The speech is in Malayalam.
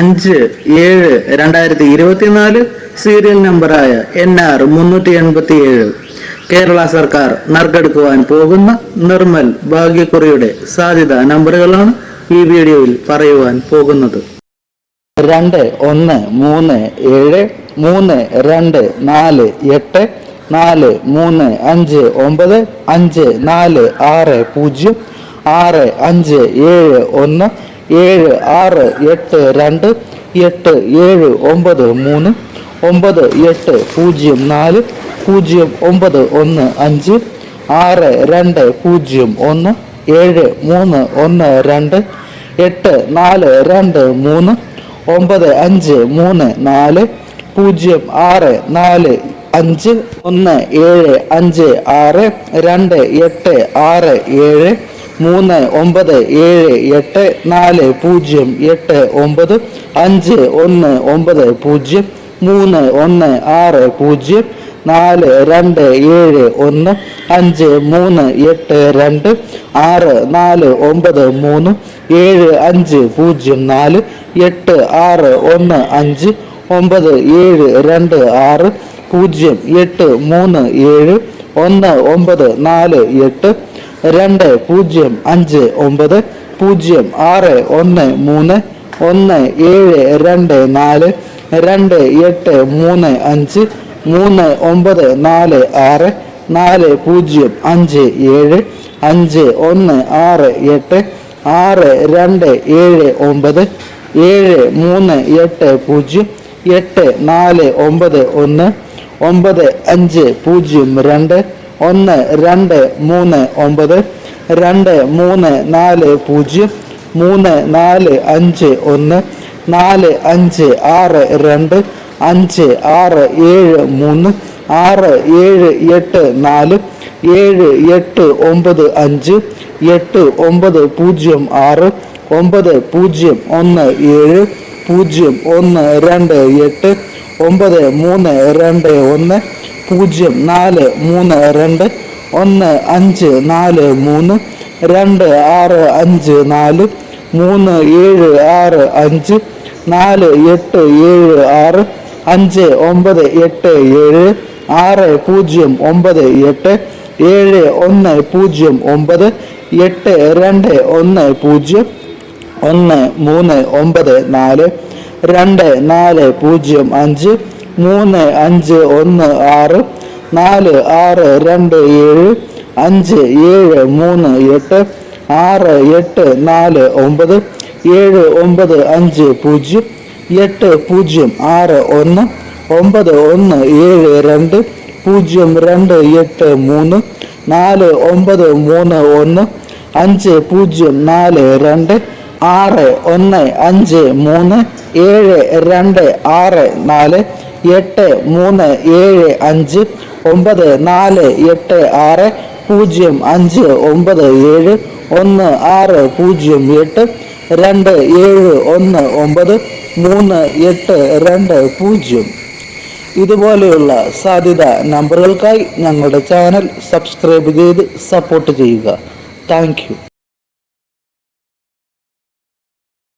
അഞ്ച് ഏഴ് രണ്ടായിരത്തി ഇരുപത്തിനാല് സീരിയൽ നമ്പറായ എൻ ആർ മുന്നൂറ്റി എൺപത്തി ഏഴ് കേരള സർക്കാർ നറുക്കെടുക്കുവാൻ പോകുന്ന നിർമ്മൽ ഭാഗ്യക്കുറിയുടെ സാധ്യത നമ്പറുകളാണ് ഈ വീഡിയോയിൽ പറയുവാൻ പോകുന്നത്. രണ്ട് ഒന്ന് മൂന്ന് ഏഴ് മൂന്ന് രണ്ട് നാല് എട്ട് നാല് മൂന്ന് അഞ്ച് ഒമ്പത് അഞ്ച് നാല് ആറ് പൂജ്യം ആറ് അഞ്ച് ഏഴ് ഒന്ന് ഏഴ് ആറ് എട്ട് രണ്ട് എട്ട് ഏഴ് ഒമ്പത് മൂന്ന് ഒമ്പത് എട്ട് പൂജ്യം നാല് പൂജ്യം ഒമ്പത് ഒന്ന് അഞ്ച് ആറ് രണ്ട് പൂജ്യം ഒന്ന് ഏഴ് മൂന്ന് ഒന്ന് രണ്ട് എട്ട് നാല് രണ്ട് മൂന്ന് ഒമ്പത് അഞ്ച് മൂന്ന് നാല് പൂജ്യം ആറ് നാല് അഞ്ച് ഒന്ന് ഏഴ് അഞ്ച് ആറ് രണ്ട് എട്ട് ആറ് ഏഴ് മൂന്ന് ഒമ്പത് ഏഴ് എട്ട് നാല് പൂജ്യം എട്ട് ഒമ്പത് അഞ്ച് ഒന്ന് ഒമ്പത് പൂജ്യം മൂന്ന് ഒന്ന് ആറ് പൂജ്യം നാല് രണ്ട് ഏഴ് ഒന്ന് അഞ്ച് മൂന്ന് എട്ട് രണ്ട് ആറ് നാല് ഒമ്പത് മൂന്ന് ഏഴ് അഞ്ച് പൂജ്യം നാല് എട്ട് ആറ് ഒന്ന് അഞ്ച് ഒമ്പത് ഏഴ് രണ്ട് ആറ് പൂജ്യം എട്ട് മൂന്ന് ഏഴ് ഒന്ന് ഒമ്പത് നാല് എട്ട് രണ്ട് പൂജ്യം അഞ്ച് ഒമ്പത് പൂജ്യം ആറ് ഒന്ന് മൂന്ന് ഒന്ന് ഏഴ് രണ്ട് നാല് രണ്ട് എട്ട് മൂന്ന് അഞ്ച് മൂന്ന് ഒമ്പത് നാല് ആറ് നാല് പൂജ്യം അഞ്ച് ഏഴ് അഞ്ച് ഒന്ന് ആറ് എട്ട് ആറ് രണ്ട് ഏഴ് ഒമ്പത് ഏഴ് മൂന്ന് എട്ട് പൂജ്യം എട്ട് നാല് ഒമ്പത് ഒന്ന് ഒമ്പത് അഞ്ച് പൂജ്യം രണ്ട് ഒന്ന് രണ്ട് മൂന്ന് ഒമ്പത് രണ്ട് മൂന്ന് നാല് പൂജ്യം മൂന്ന് നാല് അഞ്ച് ഒന്ന് നാല് അഞ്ച് ആറ് രണ്ട് അഞ്ച് ആറ് ഏഴ് മൂന്ന് ആറ് ഏഴ് എട്ട് നാല് ഏഴ് എട്ട് ഒമ്പത് അഞ്ച് എട്ട് ഒമ്പത് പൂജ്യം ആറ് ഒമ്പത് പൂജ്യം ഒന്ന് ഏഴ് പൂജ്യം ഒന്ന് രണ്ട് എട്ട് ഒമ്പത് മൂന്ന് രണ്ട് ഒന്ന് പൂജ്യം നാല് മൂന്ന് രണ്ട് ഒന്ന് അഞ്ച് നാല് മൂന്ന് രണ്ട് ആറ് അഞ്ച് നാല് മൂന്ന് ഏഴ് ആറ് അഞ്ച് നാല് എട്ട് ഏഴ് ആറ് അഞ്ച് ഒമ്പത് എട്ട് ഏഴ് ആറ് പൂജ്യം ഒമ്പത് എട്ട് ഏഴ് ഒന്ന് പൂജ്യം ഒമ്പത് എട്ട് രണ്ട് ഒന്ന് പൂജ്യം ഒന്ന് മൂന്ന് ഒമ്പത് നാല് രണ്ട് നാല് പൂജ്യം അഞ്ച് മൂന്ന് അഞ്ച് ഒന്ന് ആറ് നാല് ആറ് രണ്ട് ഏഴ് അഞ്ച് ഏഴ് മൂന്ന് എട്ട് ആറ് എട്ട് നാല് ഒമ്പത് ഏഴ് ഒമ്പത് അഞ്ച് പൂജ്യം എട്ട് പൂജ്യം ആറ് ഒന്ന് ഒമ്പത് ഒന്ന് ഏഴ് രണ്ട് പൂജ്യം രണ്ട് എട്ട് മൂന്ന് നാല് ഒമ്പത് മൂന്ന് ഒന്ന് അഞ്ച് പൂജ്യം നാല് രണ്ട് ആറ് ഒന്ന് അഞ്ച് മൂന്ന് ഏഴ് രണ്ട് ആറ് നാല് എട്ട് മൂന്ന് ഏഴ് അഞ്ച് ഒമ്പത് നാല് എട്ട് ആറ് പൂജ്യം അഞ്ച് ഒമ്പത് ഏഴ് ഒന്ന് ആറ് പൂജ്യം എട്ട് രണ്ട് ഏഴ് ഒന്ന് ഒമ്പത് മൂന്ന് എട്ട് രണ്ട് പൂജ്യം. ഇതുപോലെയുള്ള സാധ്യത നമ്പറുകൾക്കായി ഞങ്ങളുടെ ചാനൽ സബ്സ്ക്രൈബ് ചെയ്ത് സപ്പോർട്ട് ചെയ്യുക. താങ്ക്